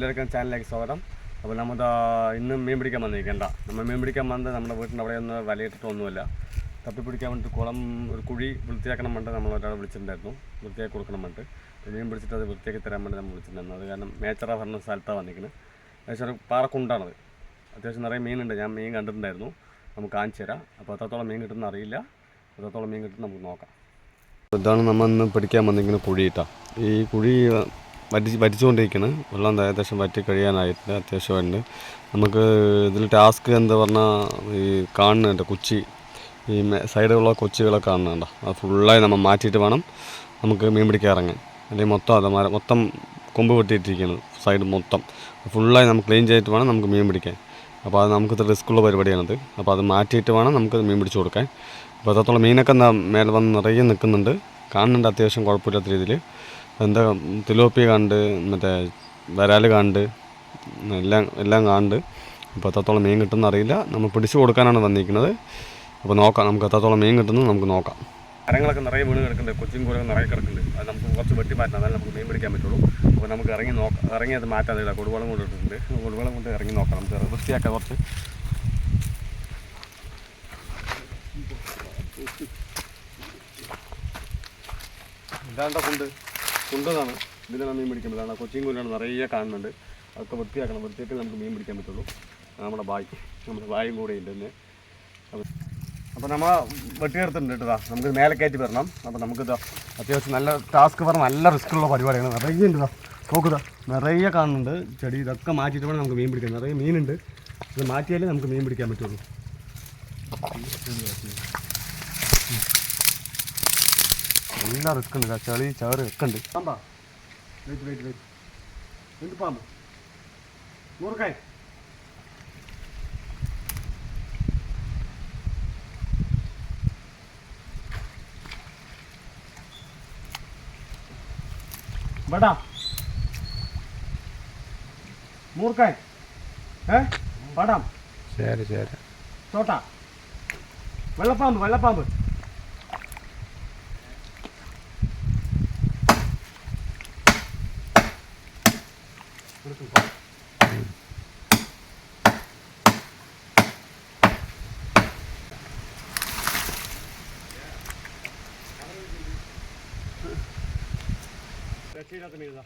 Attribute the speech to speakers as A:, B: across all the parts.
A: എല്ലാവർക്കും ചാനലിലേക്ക് സ്വാഗതം. അപ്പോൾ നമ്മൾ ഇന്നും മീൻ പിടിക്കാൻ വന്നിരിക്കണ്ട നമ്മൾ മീൻ പിടിക്കാൻ വന്നത് നമ്മുടെ വീട്ടിന്റെ അവിടെ ഒന്ന് വലയിട്ടിട്ടൊന്നുമില്ല തപ്പി പിടിക്കാൻ വേണ്ടിയിട്ട് കുളം ഒരു കുഴി വൃത്തിയാക്കണം വേണ്ടി നമ്മൾ ഒരാളെ വിളിച്ചിട്ടുണ്ടായിരുന്നു. വൃത്തിയാക്കി കൊടുക്കണം വേണ്ടി മീൻ പിടിച്ചിട്ട് അത് വൃത്തിയാക്കി തരാൻ വേണ്ടി നമ്മൾ വിളിച്ചിട്ടുണ്ടായിരുന്നു. അത് കാരണം മേച്ചറ പറഞ്ഞ സ്ഥലത്താണ് വന്നിരിക്കുന്നത്. ഏകദേശം ഒരു പാറക്കുണ്ടാണത് അത്യാവശ്യം നിറയെ മീനുണ്ട്. ഞാൻ മീൻ കണ്ടിട്ടുണ്ടായിരുന്നു. നമുക്ക് കാണിച്ചു തരാം. അപ്പോൾ എത്രത്തോളം മീൻ കിട്ടുന്ന അറിയില്ല. എത്രത്തോളം മീൻ കിട്ടുന്ന നമുക്ക് നോക്കാം. ഇതാണ് നമ്മൾ ഇന്ന് പിടിക്കാൻ വന്നിരിക്കുന്ന കുഴിയിട്ടാണ് ഈ കുഴി വറ്റി വറ്റിച്ചുകൊണ്ടിരിക്കുന്നത് വെള്ളം ഏകദേശം വറ്റി കഴിയാനായിട്ടുണ്ട് അത്യാവശ്യമായിട്ടുണ്ട് നമുക്ക് ഇതിൽ ടാസ്ക് എന്താ പറഞ്ഞാൽ ഈ കാണുന്നുണ്ട് കൊച്ചി. ഈ സൈഡിലുള്ള കൊച്ചികളെ കാണുന്നുണ്ട്. അത് ഫുള്ളായി നമ്മൾ മാറ്റിയിട്ട് വേണം നമുക്ക് മീൻ പിടിക്കാൻ ഇറങ്ങാൻ. അല്ലെങ്കിൽ മൊത്തം അത് മൊത്തം കൊമ്പ് വെട്ടിയിട്ടിരിക്കുന്നത് സൈഡ് മൊത്തം. ഫുള്ളായി നമുക്ക് ക്ലീൻ ചെയ്തിട്ട് വേണം നമുക്ക് മീൻ പിടിക്കാൻ. അപ്പോൾ അത് നമുക്ക് ഇത്ര റിസ്ക്കുള്ള പരിപാടിയാണത്. അപ്പോൾ അത് മാറ്റിയിട്ട് വേണം നമുക്ക് മീൻ പിടിച്ചു കൊടുക്കാൻ. അപ്പോൾ അത്രത്തോളം മീനൊക്കെ മേലെ വന്ന് നിറയെ നിൽക്കുന്നുണ്ട്. കാണുന്നുണ്ട് അത്യാവശ്യം കുഴപ്പമില്ലാത്ത രീതിയിൽ എന്താ തിലോപ്പി കണ്ട് മറ്റേ വരാൽ കണ്ട് എല്ലാം എല്ലാം കണ്ട്. അപ്പോൾ എത്രത്തോളം മീൻ കിട്ടുമെന്ന് അറിയില്ല. നമ്മൾ പിടിച്ചു കൊടുക്കാനാണ് വന്നിരിക്കുന്നത്. അപ്പോൾ നോക്കാം നമുക്ക് എത്രത്തോളം മീൻ കിട്ടുന്നു നമുക്ക് നോക്കാം. മരങ്ങളൊക്കെ നിറയെ വീണ് കിടക്കുന്നുണ്ട്. കൊച്ചിൻ കൂടെ നിറയെ കിടക്കുന്നുണ്ട്. അത് നമുക്ക് കുറച്ച് വെട്ടി മാറ്റണം. എന്നാലും നമുക്ക് മീൻ പിടിക്കാൻ പറ്റുള്ളൂ. അപ്പോൾ നമുക്ക് ഇറങ്ങി നോക്കാം. ഇറങ്ങി അത് മാറ്റാൻ തരില്ല കൊടുവളം കൊണ്ട് ഇട്ടിട്ടുണ്ട്. കൊടുവളം കൊണ്ട് ഇറങ്ങി നോക്കാം. നമുക്ക് വൃത്തിയാക്കാം കുറച്ച്. ഇതാണ്ട കുണ്ട് കുണ്ടെന്നാണ് ഇതിലാണ് മീൻ പിടിക്കാൻ കാരണം കൊച്ചിയും കുഞ്ഞാണ് നിറയെ കാണുന്നുണ്ട്. അതൊക്കെ വൃത്തിയാക്കണം. വൃത്തിയാക്കി നമുക്ക് മീൻ പിടിക്കാൻ പറ്റുള്ളൂ. നമ്മുടെ ബായി. നമ്മുടെ ബായും കൂടെ ഉണ്ട് തന്നെ അപ്പോൾ നമ്മൾ വെട്ടിയെടുത്തിട്ടുണ്ട് കേട്ടോ നമുക്ക് മേലെ കയറ്റി വരണം. അപ്പോൾ നമുക്കിത് അത്യാവശ്യം നല്ല ടാസ്ക് പറഞ്ഞാൽ നല്ല റിസ്ക് ഉള്ള പരിപാടിയാണ്. നിറയെ ഉണ്ട് നോക്കുതാ നിറയെ കാണുന്നുണ്ട്. ചെടി ഇതൊക്കെ മാറ്റിയിട്ട് വേണം നമുക്ക് മീൻ പിടിക്കാൻ. നിറയെ മീനുണ്ട്. ഇത് മാറ്റിയാലേ നമുക്ക് മീൻ പിടിക്കാൻ പറ്റുള്ളൂ. നല്ല റിസ്ക് ഉണ്ട് ഇതാ ചളി ചേറ് ഒക്കെ ഉണ്ട് പാമ്പാ വെയിറ്റ് വെയിറ്റ് വെയിറ്റ് എന്ത് പാമ്പ് നൂറുക്കായ് ബടാ മൂർക്കായ് ഏ പടാം
B: ശരി ശരി
A: ചോട്ട വെള്ളപ്പാമ്പ് വെള്ളപ്പാമ്പ് രക്ഷയില്ലാത്ത മീനതാ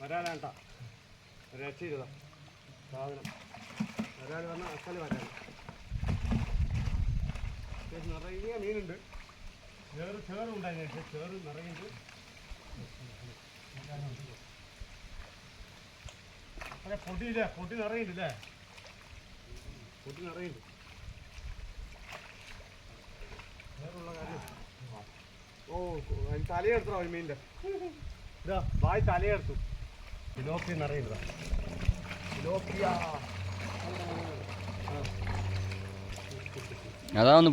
A: വരാനാണ്ട രക്ഷയില്ലതാ സാധനം. വരാൻ വന്ന അക്കൽ വരാൻ നിറയെ മീനുണ്ട്. ചേറ് ചേറുണ്ടായി ചേറ് നിറയുണ്ട്. അതെ പൊടിയില്ലേ പൊടി നിറയുണ്ടല്ലേ പൊടി നിറയുണ്ട്. വേറുള്ള കാര്യം. ഓ തലയെടുത്തോ മീനിന്റെ? ഇതാ വായി തലയെടുത്തു. നിറയുണ്ടോ ഫിലോപ്പിയ
B: അതാ ഒന്ന്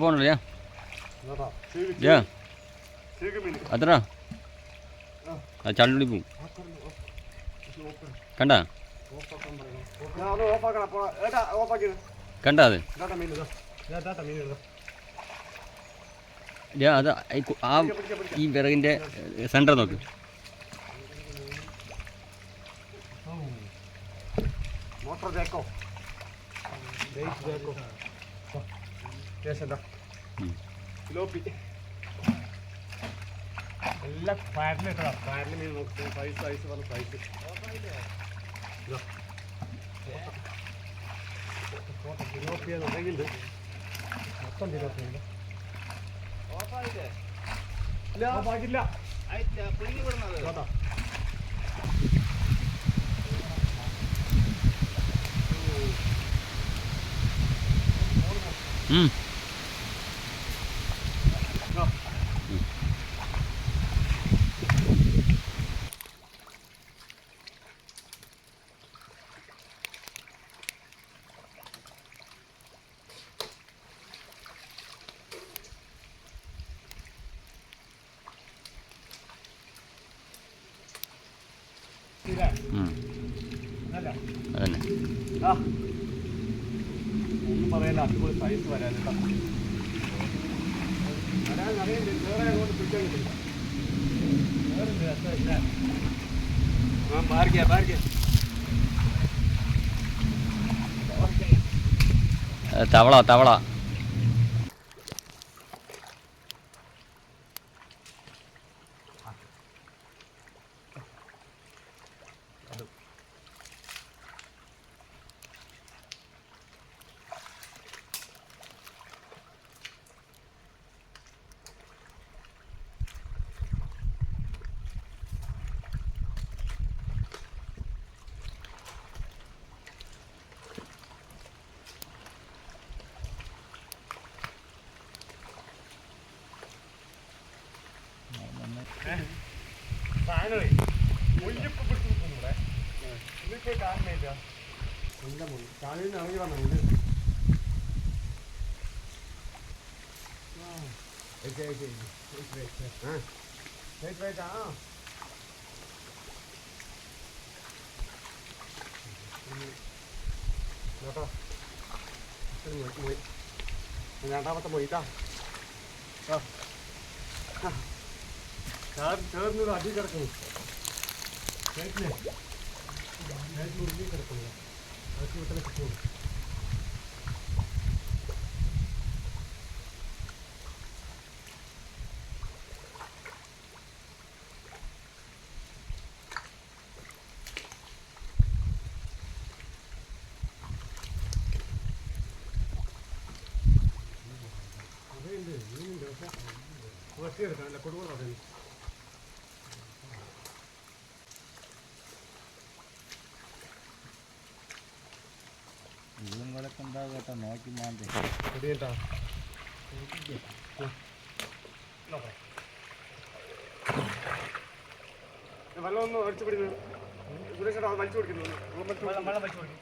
A: മീൻ
B: അത്ര അത്. ചള്ളുടി പോവും കണ്ട? കണ്ട അത്? അത് ആ ഈ വിറകിന്റെ സെന്റർ നോക്ക്.
A: മോട്ടർ തേക്കോ ബേസ് തേക്കോ ശേഷം. ഫിലോപ്പി എല്ലാം ഫയറിലിട്ടതാ ഫയറിൽ മീൻ നോക്കി സൈസ് സൈസ് പറഞ്ഞ സൈസ് ഫിലോപ്പിയ നിറയുന്നുണ്ട് മൊത്തം ഫിലോപ്പിയ ഉണ്ട് ഇല്ല ഓഫാക്കില്ല കേട്ടോ Ừ.
B: Ừ.
A: Đây
B: nè.
A: Đó. ഈ പറയുന്ന അടിപൊളി സൈസ് വരാൻ വരാൻ അറിയില്ല വേറെ അങ്ങോട്ട് പിടിക്കാൻ കിട്ടില്ല വേറെ രസമില്ല
C: തവള തവള.
D: സാധനമേ മുല്ലിപ്പ് പിടിച്ച് നിൽക്കുന്നു ഇവിടെ മുല്ലിപ്പ് കാണുന്നില്ല നല്ല മുള്ളി കാലിൽ നിന്ന് ഇറങ്ങി വന്ന മുല്ല് കേട്ടോ മൊയ് രണ്ടാമത്തെ മൊയ്ത്താ ആ ചേർ ചേർന്നൊരു അടി കിടക്കുന്നു കേട്ടില്ലേ കേട്ടിൽ ഉരുളി കിടക്കുന്നു അതൊക്കെ വീട്ടിലെ കിട്ടുള്ളൂ പക്ഷേ വെട്ടിയെടുക്കണം അല്ല കൊടുക്കുക പറയുന്നു
C: ഇതുങ്ങളൊക്കെ ഉണ്ടാവും കേട്ടോ നോക്കി മാന്തി.
D: കേട്ടോ വെള്ളം ഒന്ന് അടിച്ചു പിടിക്കുന്നു ഇവിടെ കേട്ടോ വലിച്ചു കൊടുക്കുന്നു വെള്ളം വലിച്ചു കൊടുക്കും